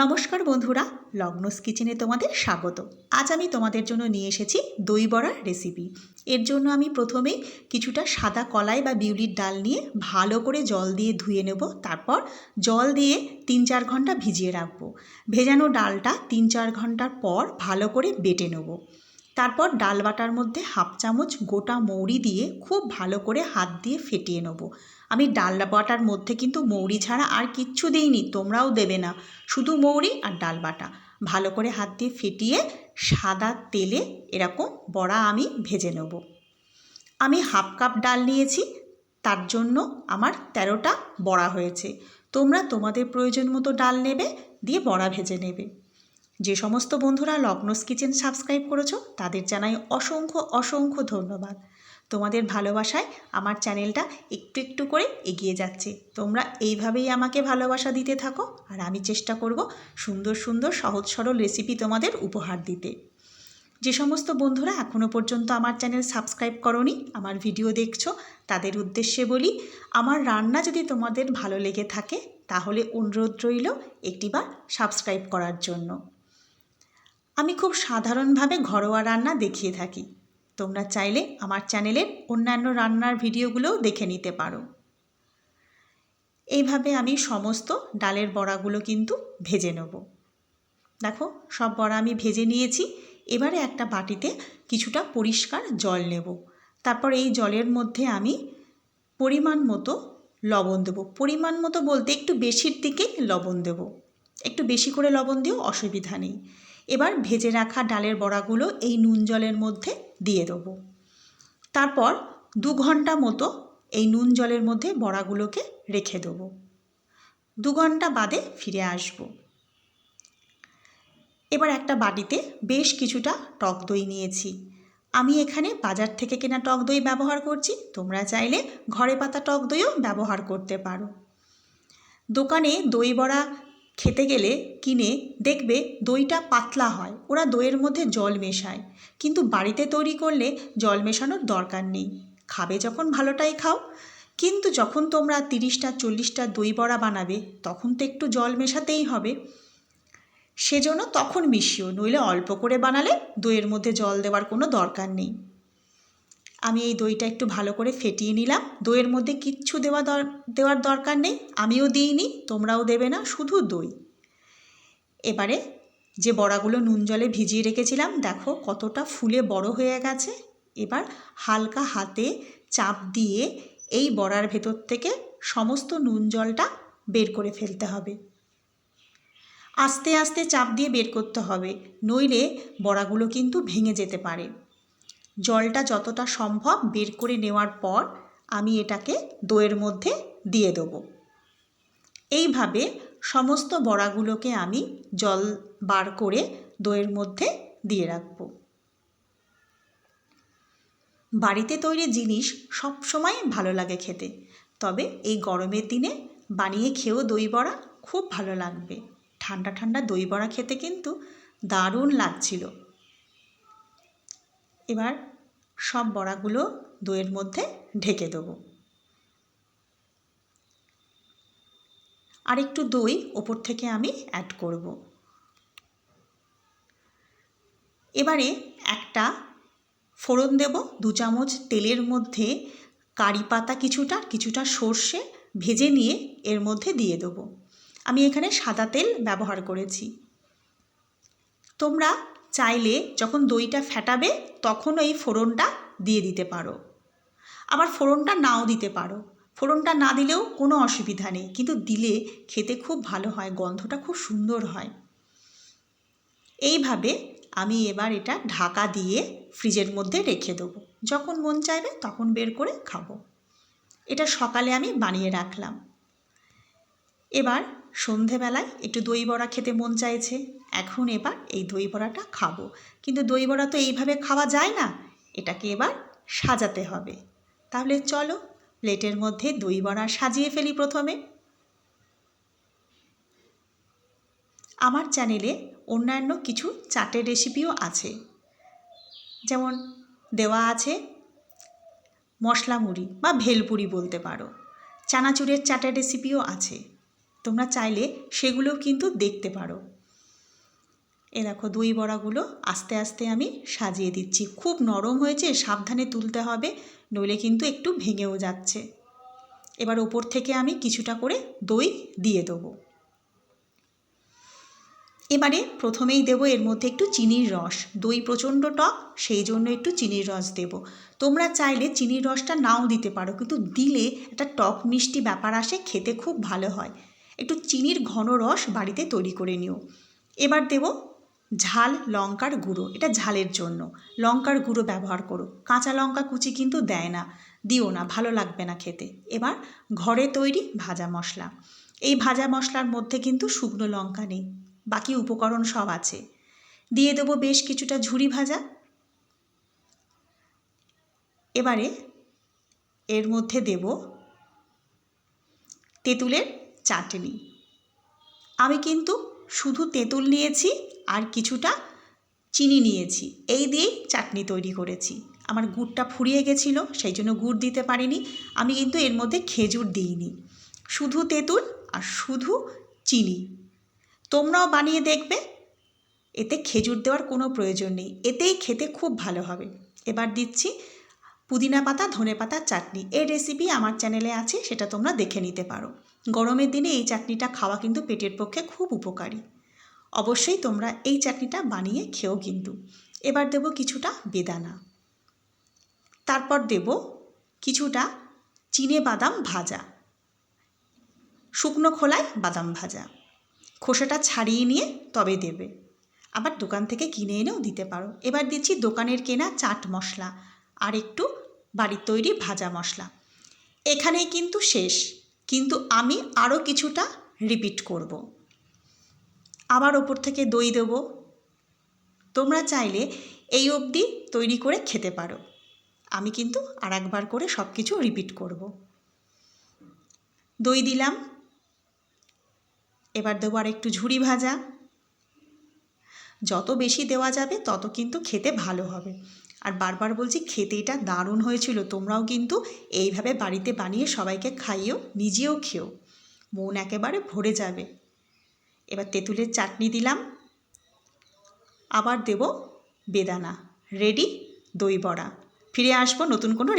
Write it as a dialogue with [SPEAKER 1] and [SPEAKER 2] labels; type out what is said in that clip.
[SPEAKER 1] নমস্কার বন্ধুরা, লগ্নস কিচেনে তোমাদের স্বাগত। আজ আমি তোমাদের জন্য নিয়ে এসেছি দই বড়ার রেসিপি। এর জন্য আমি প্রথমেই কিছুটা সাদা কলাই বা বিউলির ডাল নিয়ে ভালো করে জল দিয়ে ধুয়ে নেব, তারপর জল দিয়ে তিন চার ঘণ্টা ভিজিয়ে রাখব। ভেজানো ডালটা তিন চার ঘণ্টার পর ভালো করে বেটে নেব। তারপর ডাল বাটার মধ্যে হাফ চামচ গোটা মৌরি দিয়ে খুব ভালো করে হাত দিয়ে ফেটিয়ে নেব। আমি ডাল বাটার মধ্যে কিন্তু মৌরি ছাড়া আর কিচ্ছু দিইনি, তোমরাও দেবে না। শুধু মৌরি আর ডাল বাটা ভালো করে হাত দিয়ে ফেটিয়ে সাদা তেলে এরকম বড়া আমি ভেজে নেব। আমি হাফ কাপ ডাল নিয়েছি, তার জন্য আমার তেরোটা বড়া হয়েছে। তোমরা তোমাদের প্রয়োজন মতো ডাল নেবে, দিয়ে বড়া ভেজে নেবে। যে সমস্ত বন্ধুরা লগ্নস কিচেন সাবস্ক্রাইব করেছ, তাদের জানাই অসংখ্য অসংখ্য ধন্যবাদ। তোমাদের ভালোবাসায় আমার চ্যানেলটা একটু একটু করে এগিয়ে যাচ্ছে। তোমরা এইভাবেই আমাকে ভালোবাসা দিতে থাকো আর আমি চেষ্টা করব সুন্দর সুন্দর সহজ সরল রেসিপি তোমাদের উপহার দিতে। যে সমস্ত বন্ধুরা এখনও পর্যন্ত আমার চ্যানেল সাবস্ক্রাইব করনি, আমার ভিডিও দেখছ, তাদের উদ্দেশ্যে বলি, আমার রান্না যদি তোমাদের ভালো লেগে থাকে, তাহলে অনুরোধ রইল একটিবার সাবস্ক্রাইব করার জন্য। আমি খুব সাধারণভাবে ঘরোয়া রান্না দেখিয়ে থাকি। তোমরা চাইলে আমার চ্যানেলের অন্যান্য রান্নার ভিডিওগুলোও দেখে নিতে পারো। এইভাবে আমি সমস্ত ডালের বড়াগুলো কিন্তু ভেজে নেব। দেখো, সব বড়া আমি ভেজে নিয়েছি। এবারে একটা বাটিতে কিছুটা পরিষ্কার জল নেব। তারপর এই জলের মধ্যে আমি পরিমাণ মতো লবণ দেবো। পরিমাণ মতো বলতে একটু বেশির দিকেই লবণ দেব। একটু বেশি করে লবণ দিয়েও অসুবিধা নেই। এবার ভেজে রাখা ডালের বড়াগুলো এই নুন জলের মধ্যে দিয়ে দেবো। তারপর দু ঘণ্টা মতো এই নুন জলের মধ্যে বড়াগুলোকে রেখে দেবো। দু ঘণ্টা বাদে ফিরে আসব। এবার একটা বাটিতে বেশ কিছুটা টক দই নিয়েছি। আমি এখানে বাজার থেকে কেনা টক দই ব্যবহার করছি। তোমরা চাইলে ঘরে পাতা টক দইও ব্যবহার করতে পারো। দোকানে দই বড়া খেতে গেলে কিনে দেখবে দইটা পাতলা হয়, ওরা দইয়ের মধ্যে জল মেশায়। কিন্তু বাড়িতে তৈরি করলে জল মেশানোর দরকার নেই। খাবে যখন ভালোটাই খাও। কিন্তু যখন তোমরা তিরিশটা, চল্লিশটা দই বড়া বানাবে, তখন তো একটু জল মেশাতেই হবে। সেজন্য তখন মিশিও, নইলে অল্প করে বানালে দইয়ের মধ্যে জল দেওয়ার কোনো দরকার নেই। আমি এই দইটা একটু ভালো করে ফেটিয়ে নিলাম। দইয়ের মধ্যে কিচ্ছু দেওয়া দেওয়ার দরকার নেই। আমিও দিইনি, তোমরাও দেবে না, শুধু দই। এবারে যে বড়াগুলো নুন জলে ভিজিয়ে রেখেছিলাম, দেখো কতটা ফুলে বড় হয়ে গেছে। এবার হালকা হাতে চাপ দিয়ে এই বড়ার ভেতর থেকে সমস্ত নুন জলটা বের করে ফেলতে হবে। আস্তে আস্তে চাপ দিয়ে বের করতে হবে, নইলে বড়াগুলো কিন্তু ভেঙে যেতে পারে। জলটা যতটা সম্ভব বের করে নেওয়ার পর আমি এটাকে দইয়ের মধ্যে দিয়ে দেবো। এইভাবে সমস্ত বড়াগুলোকে আমি জল বার করে দইয়ের মধ্যে দিয়ে রাখব। বাড়িতে তৈরি জিনিস সব সময় ভালো লাগে খেতে, তবে এই গরমের দিনে বানিয়ে খেয়েও দই বড়া খুব ভালো লাগবে। ঠান্ডা ঠান্ডা দই বড়া খেতে কিন্তু দারুণ লাগছিল। এবার সব বড়াগুলো দইয়ের মধ্যে ঢেকে দেবো। আর একটু দই ওপর থেকে আমি অ্যাড করব। এবারে একটা ফোড়ন দেব, দু চামচ তেলের মধ্যে কারি পাতা কিছুটা কিছুটা সর্ষে ভেজে নিয়ে এর মধ্যে দিয়ে দেবো। আমি এখানে সাদা তেল ব্যবহার করেছি। তোমরা চাইলে যখন দইটা ফেটাবে, তখন এই ফোড়নটা দিয়ে দিতে পারো। আবার ফোড়নটা নাও দিতে পারো। ফোড়নটা না দিলেও কোনো অসুবিধা নেই, কিন্তু দিলে খেতে খুব ভালো হয়, গন্ধটা খুব সুন্দর হয়। এইভাবে আমি এবার এটা ঢাকা দিয়ে ফ্রিজের মধ্যে রেখে দেবো। যখন মন চাইবে তখন বের করে খাব। এটা সকালে আমি বানিয়ে রাখলাম। এবার সন্ধেবেলায় একটু দই বড়া খেতে মন চাইছে। এখন এবার এই দই বড়াটা খাব। কিন্তু দই বড়া তো এইভাবে খাওয়া যায় না। এটাকে এবার সাজাতে হবে। তাহলে চলো, প্লেটের মধ্যে দই বড়া সাজিয়ে ফেলি প্রথমে। আমার চ্যানেলে অন্যান্য কিছু চাটের রেসিপিও আছে। যেমন দেওয়া আছে মশলা মুড়ি বা ভেলপুরি বলতে পারো। চানাচুরের চাটের রেসিপিও আছে। তোমরা চাইলে সেগুলোও কিন্তু দেখতে পারো। এ দেখো দই বড়াগুলো আস্তে আস্তে আমি সাজিয়ে দিচ্ছি। খুব নরম হয়েছে, সাবধানে তুলতে হবে, নইলে কিন্তু একটু ভেঙেও যাচ্ছে। এবার ওপর থেকে আমি কিছুটা করে দই দিয়ে দেবো। এবারে প্রথমেই দেবো এর মধ্যে একটু চিনির রস। দই প্রচণ্ড টক, সেই জন্য একটু চিনির রস দেব। তোমরা চাইলে চিনির রসটা নাও দিতে পারো, কিন্তু দিলে একটা টক মিষ্টি ব্যাপার আসে, খেতে খুব ভালো হয়। একটু চিনির ঘন রস বাড়িতে তৈরি করে নিও। এবার দেব ঝাল লঙ্কার গুঁড়ো, এটা ঝালের জন্য। লঙ্কার গুঁড়ো ব্যবহার করো। কাঁচা লঙ্কা কুচি কিন্তু দেয় না, দিও না, ভালো লাগবে না খেতে। এবার ঘরে তৈরি ভাজা মশলা। এই ভাজা মশলার মধ্যে কিন্তু শুকনো লঙ্কা নেই, বাকি উপকরণ সব আছে। দিয়ে দেবো বেশ কিছুটা ঝুরি ভাজা। এবারে এর মধ্যে দেব তেঁতুলের চাটনি। আমি কিন্তু শুধু তেঁতুল নিয়েছি আর কিছুটা চিনি নিয়েছি। এই দিয়েই চাটনি তৈরি করেছি। আমার গুড়টা ফুরিয়ে গেছিল, সেই জন্য গুড় দিতে পারিনি। আমি কিন্তু এর মধ্যে খেজুর দিইনি। শুধু তেঁতুল আর শুধু চিনি। তোমরাও বানিয়ে দেখবে। এতে খেজুর দেওয়ার কোনো প্রয়োজন নেই। এতেই খেতে খুব ভালো হবে। এবার দিচ্ছি পুদিনা পাতা, ধনে পাতার চাটনি। এই রেসিপি আমার চ্যানেলে আছে, সেটা তোমরা দেখে নিতে পারো। গরমের দিনে এই চাটনিটা খাওয়া কিন্তু পেটের পক্ষে খুব উপকারী। অবশ্যই তোমরা এই চাটনিটা বানিয়ে খেও কিন্তু। এবার দেব কিছুটা বেদানা। তারপর দেব কিছুটা চিনে বাদাম ভাজা। শুকনো খোলায় বাদাম ভাজা। খোসাটা ছাড়িয়ে নিয়ে তবে দেবে। আবার দোকান থেকে কিনে এনেও দিতে পারো। এবার দিচ্ছি দোকানের কেনা চাট মশলা। আর একটু বাড়ির তৈরি ভাজা মশলা। এখানেই কিন্তু শেষ, কিন্তু আমি আরও কিছুটা রিপিট করব। আবার ওপর থেকে দই দেবো। তোমরা চাইলে এই অবধি তৈরি করে খেতে পারো। আমি কিন্তু আর একবার করে সব কিছু রিপিট করব। দই দিলাম। এবার দেবো আর একটু ঝুরি ভাজা। যত বেশি দেওয়া যাবে, তত কিন্তু খেতে ভালো হবে। আর বারবার বলছি, খেতে এটা দারুণ হয়েছিল, তোমরাও কিন্তু এইভাবে বাড়িতে বানিয়ে সবাইকে খাইও নিজেও খেও। মন একেবারে ভরে যাবে। এবার তেঁতুলের চাটনি দিলাম। আবার দেব বেদানা। রেডি? দই বড়া। ফিরে আসব নতুন কোনো